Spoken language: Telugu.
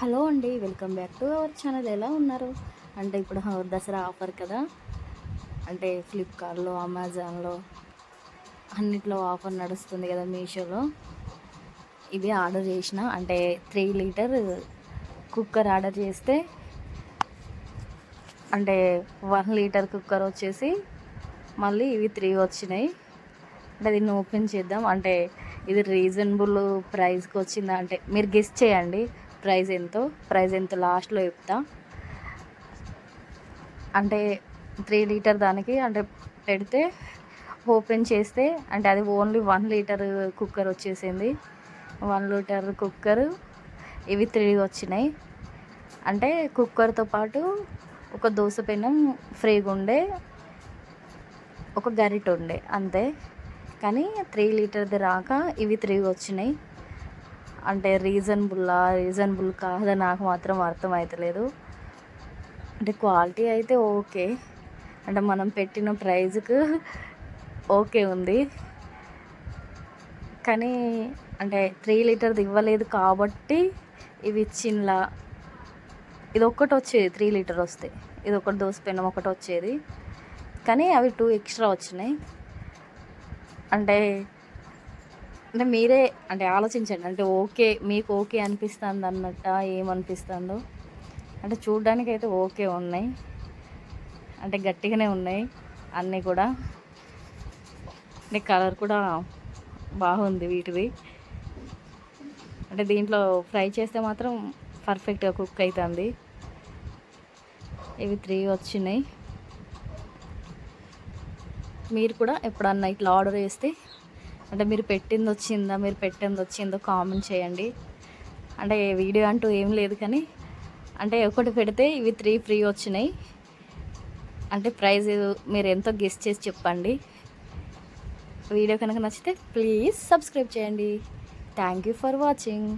హలో అండి welcome back to our channel. ఎలా ఉన్నారు? అంటే ఇప్పుడు దసరా ఆఫర్ కదా? అంటే ఫ్లిప్కార్ట్లో అమెజాన్లో అన్నిట్లో ఆఫర్ నడుస్తుంది కదా మీషోలో. ఇవి ఆర్డర్ చేసిన అంటే త్రీ లీటర్ కుక్కర్ ఆర్డర్ చేస్తే అంటే వన్ లీటర్ కుక్కర్ వచ్చేసి మళ్ళీ ఇవి త్రీ వచ్చినాయి. అంటే దీన్ని ఓపెన్ చేద్దాం. అంటే ఇది రీజనబుల్ ప్రైస్కి వచ్చిందా అంటే మీరు గెస్ట్ చేయండి. ప్రైస్ ఎంతో? ప్రైస్ ఎంతో లాస్ట్లో చెప్తా. అంటే త్రీ లీటర్ దానికి అంటే పెడితే ఓపెన్ చేస్తే అంటే అది ఓన్లీ వన్ లీటర్ కుక్కర్ వచ్చేసింది. వన్ లీటర్ కుక్కర్ ఇవి త్రీ వచ్చినాయి. అంటే కుక్కర్తో పాటు ఒక దోశ పెనం ఫ్రీగా ఉండే ఒక గరిట ఉండే అంతే. కానీ త్రీ లీటర్ది రాక ఇవి త్రీ వచ్చినాయి. అంటే రీజనబుల్లా రీజనబుల్ కాదా నాకు మాత్రం అర్థం అవుతలేదు అంటే క్వాలిటీ అయితే ఓకే. అంటే మనం పెట్టిన ప్రైజ్కు ఓకే ఉంది. కానీ అంటే త్రీ లీటర్ది ఇవ్వలేదు కాబట్టి ఇవి ఇచ్చిండ్లా. ఇది ఒక్కటి వచ్చేది త్రీ లీటర్ వస్తే. ఇది ఒకటి దోశ పెనం ఒకటి వచ్చేది. కానీ అవి టూ ఎక్స్ట్రా వచ్చినాయి. అంటే అంటే మీరే అంటే ఆలోచించండి. అంటే ఓకే మీకు ఓకే అనిపిస్తుంది అన్నట్ట ఏమనిపిస్తుందో. అంటే చూడడానికి అయితే ఓకే ఉన్నాయి. అంటే గట్టిగానే ఉన్నాయి. అన్నీ కూడా. అంటే కలర్ కూడా బాగుంది వీటిది. అంటే దీంట్లో ఫ్రై చేస్తే మాత్రం పర్ఫెక్ట్గా కుక్ అవుతుంది ఇవి త్రీ వచ్చినాయి. మీరు కూడా ఎప్పుడన్నా ఇట్లా ఆర్డర్ చేస్తే అంటే మీరు పెట్టింది వచ్చిందా మీరు పెట్టింది వచ్చిందో కామెంట్ చేయండి. అంటే వీడియో అంటూ ఏం లేదు కానీ అంటే ఒకటి పెడితే ఇవి త్రీ ఫ్రీ వచ్చినాయి. అంటే ప్రైజ్ మీరు ఎంతో గెస్ట్ చేసి చెప్పండి. వీడియో కనుక నచ్చితే ప్లీజ్ సబ్స్క్రైబ్ చేయండి. Thank you for watching